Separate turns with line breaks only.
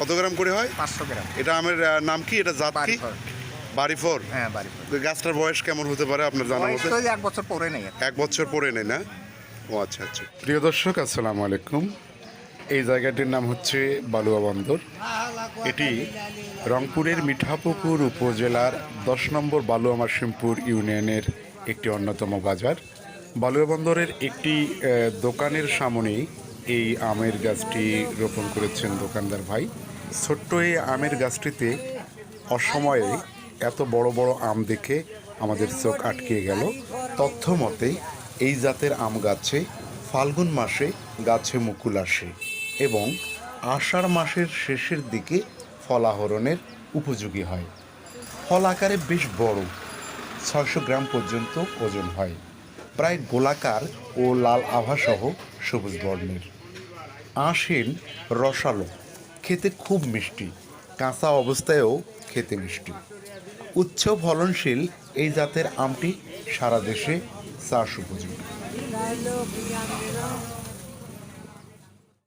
কত গ্রাম করে হয়?
পাঁচশো গ্রাম।
এটা আমের নাম কি? এটা জাত কি?
বাড়ি ফল। হ্যাঁ বাড়ি ফল।
গাছটার বয়স কেমন হতে পারে আপনার জানা মতে?
তো এক বছর পরে নেই।
এক বছর পরে নেই না? ও আচ্ছা আচ্ছা। প্রিয় দর্শক আসসালামু আলাইকুম। এই জায়গাটির নাম হচ্ছে বালুয়া বন্দর। এটি রংপুরের মিঠাপুকুর উপজেলার দশ নম্বর বালুয়া মাসিমপুর ইউনিয়নের একটি অন্যতম বাজার। বালুয়া বন্দরের একটি দোকানের সামনেই এই আমের গাছটি রোপণ করেছেন দোকানদার ভাই। ছোট্ট এই আমের গাছটিতে অসময়ে এত বড় বড় আম দেখে আমাদের চোখ আটকে গেল। তথ্য মতে, এই জাতের আম গাছে ফাল্গুন মাসে গাছে মুকুল আসে এবং আষাঢ় মাসের শেষের দিকে ফলাহরণের উপযোগী হয়। ফল আকারে বেশ বড়, ছয়শো গ্রাম পর্যন্ত ওজন হয়। প্রায় গোলাকার ও লাল আভাসহ সবুজ বর্ণের। আঁশিন রসালো, খেতে খুব মিষ্টি, কাঁচা অবস্থায়ও খেতে মিষ্টি। উচ্চ ফলনশীল এই জাতের আমটি সারা দেশে চাষ উপযোগী।